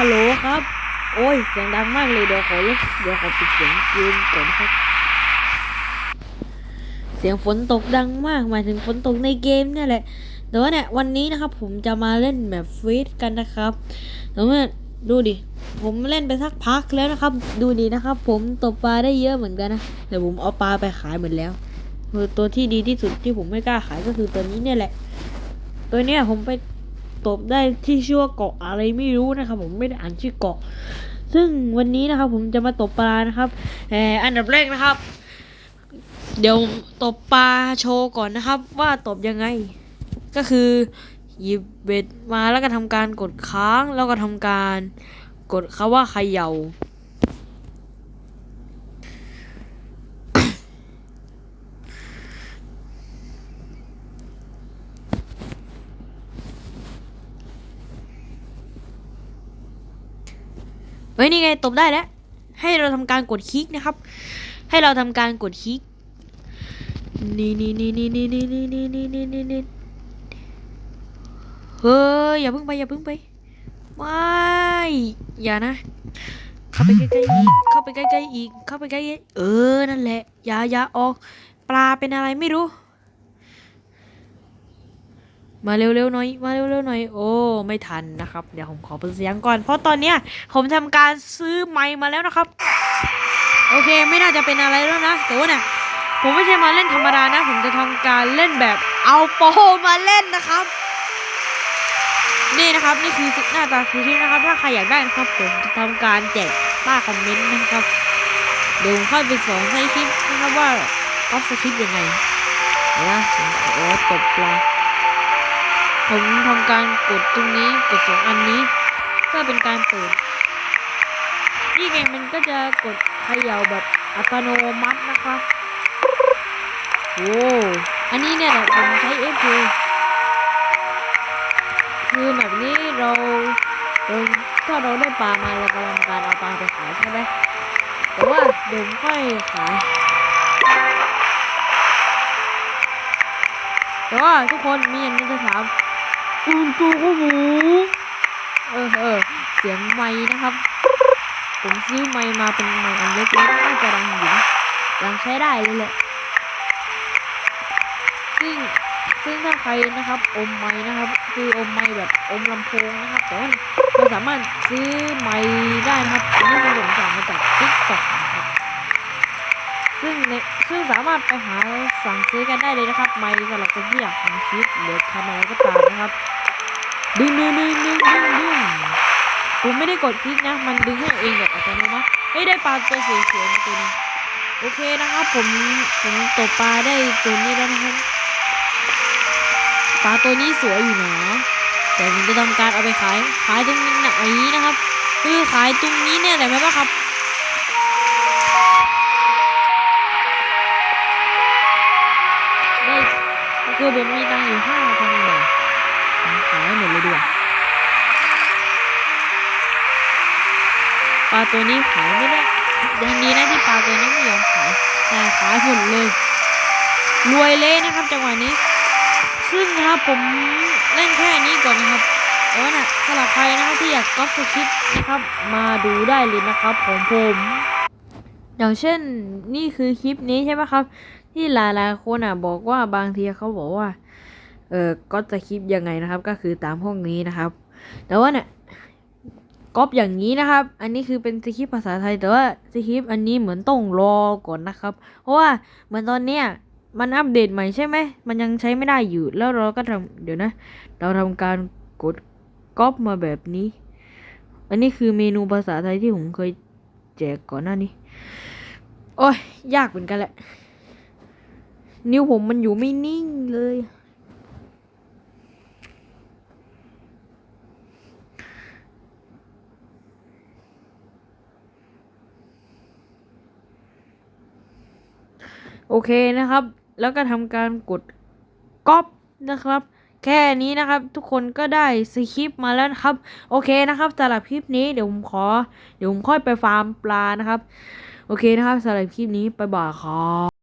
ฮัลโหลครับ โอ้ย เสียงดังมากเลย เดี๋ยวขอลดเดี๋ยวขอปิดเสียงเกมก่อนครับ เสียงฝนตกดังมาก หมายถึงฝนตกในเกมเนี่ยแหละ แต่ว่าเนี่ยวันนี้นะครับ ผมจะมาเล่นแบบฟรีดกันนะครับ แต่ว่าดูดิ ผมเล่นไปสักพักแล้วนะครับ ดูดินะครับ ผมตกปลาได้เยอะเหมือนกันนะ แต่ผมเอาปลาไปขายหมดแล้ว ตัวที่ดีที่สุดที่ผมไม่กล้าขายก็คือตัวนี้เนี่ยแหละ ตัวเนี้ยผมไป ตบได้ที่ชื่อว่าเกาะอะไรไม่รู้นะครับผมไม่ได้อ่านชื่อเกาะ ซึ่งวันนี้นะครับผมจะมาตบปลานะครับแออันดับแรกนะครับ เดี๋ยวตบปลาโชว์ก่อนนะครับ ว่าตบยังไง ก็คือหยิบเบ็ดมาแล้วก็ทำการกดค้างแล้วก็ทำการกดคาว่าเขย่า เฮ้ยนี่ไงตบได้แล้ว ให้เราทำการกดคลิกนะครับ ให้เราทำการกดคลิก นี่นี่นี่นี่นี่นี่นี่นี่นี่นี่นี่นี่เฮ้ยอย่าเพิ่งไปอย่าเพิ่งไป ไม่ อย่านะ เข้าไปใกล้ๆอีก เข้าไปใกล้ๆอีก เข้าไปใกล้ๆเออ นั่นแหละ อย่าอย่าออก ปลาเป็นอะไรไม่รู้ มาเร็วๆหน่อย มาเร็วๆหน่อย โอ้ ไม่ทันนะครับ เดี๋ยวผมขอเปิดเสียงก่อน เพราะตอนเนี้ยผมทำการซื้อไมค์มาแล้วนะครับ โอเค ไม่น่าจะเป็นอะไรแล้วนะ แต่ว่าเนี่ยผมไม่ใช่มาเล่นธรรมดานะ ผมจะทำการเล่นแบบเอาโปมาเล่นนะครับ นี่นะครับ นี่คือหน้าตาคือที่นะครับ ถ้าใครอยากได้นะครับผมจะทำการแจกใต้คอมเมนต์นะครับ เดี๋ยวผมเข้าไปสอนให้คลิปนะครับว่าก็สคริปยังไงเดี๋ยนะผมขอตบปลา ผมทำการกดตรงนี้กดสองอันนี้เพื่อเป็นการเปิด นี่ไงมันก็จะกดเขย่าแบบอัตโนมัตินะครับโอ้อันนี้เนี่ยผมใช้ f อคือแบบนี้เราเราถ้าเราได้ปลามาเรากำลังการเอาปลาไปขายใช่ไหมแต่ว่าเดี๋ยวค่อยขายแต่ว่าทุกคนมีอย่างนึงจะถาม คุณจูกูหมูเออเออเสียงไม้นะครับ ผมซื้อไม้มาเป็นไม้อันเล็กๆน่าจะดังอยู่นะยังใช้ได้เลยแหละซึ่งซึ่งถ้าใครนะครับ อมไม้นะครับ คืออมไม้แบบอมลำโพงนะครับแต่ว่าเราสามารถซื้อไม้ได้นะครับอันนี้เป็นผมสั่งมาจากทิกตอกนะครับซึ่งใน ซึ่งสามารถไปหาสั่งซื้อกันได้เลยนะครับ ไม้สำหรับคนที่อยากทำคลิปหรือทำอะไรก็ตามนะครับ ดึงดึงดึงดึงดึงดึงผมไม่ได้กดคลิกนะ มันดึงให้เองแบบอัตโนมัติเฮ้ยได้ปลาตัวสวยๆมาตัวนึงโอเคนะครับ ผมผมตกปลาได้ตัวนี้แล้วนะครับปลาตัวนี้สวยอยู่นะแต่ผมจะทำการเอาไปขายขายตรงนี้หนนะครับ คือขายตรงนี้เนี่ยแหละไหมปะครับ คือผมมีตังค์อยู่ห้าพันบาทขายให้หมดเลยดีกว่าปลาตัวนี้ขายไม่ได้ยังดีนะที่ปลาตัวนี้ไม่ยอมขายแต่ขายหมดเลย รวยเลยนะครับจังหวะนี้ ซึ่งนะครับผมเล่นแค่นี้ก่อนนะครับแต่ว่าน่ะสำหรับใครนะครับที่อยากก๊อปสคริปต์นะครับมาดูได้เลยนะครับของผม อย่างเช่นนี่คือคลิปนี้ใช่ไหมครับ ที่หลายๆคนอะบอกว่าบางทีเขาบอกว่า เออก็จะคลิปยังไงนะครับ ก็คือตามห้องนี้นะครับ แต่ว่าเนี่ยก๊อปอย่างนี้นะครับ อันนี้คือเป็นสคริปภาษาไทย แต่ว่าสคริปอันนี้เหมือนต้องรอก่อนนะครับ เพราะว่าเหมือนตอนเนี้ยมันอัปเดตใหม่ใช่ไหม มันยังใช้ไม่ได้อยู่ แล้วเราก็ทำเดี๋ยวนะ เราทำการกดก๊อปมาแบบนี้ อันนี้คือเมนูภาษาไทยที่ผมเคยแจกก่อนหน้านี้ โอ้ยยากเหมือนกันแหละ นิ้วผมมันอยู่ไม่นิ่งเลย โอเคนะครับ แล้วก็ทำการกดก๊อปนะครับ แค่นี้นะครับ ทุกคนก็ได้สคริปมาแล้วนะครับ โอเคนะครับสำหรับคลิปนี้เดี๋ยวผมขอ เดี๋ยวผมค่อยไปฟาร์มปลานะครับ โอเคนะครับสำหรับคลิปนี้ไปบ่ายครับ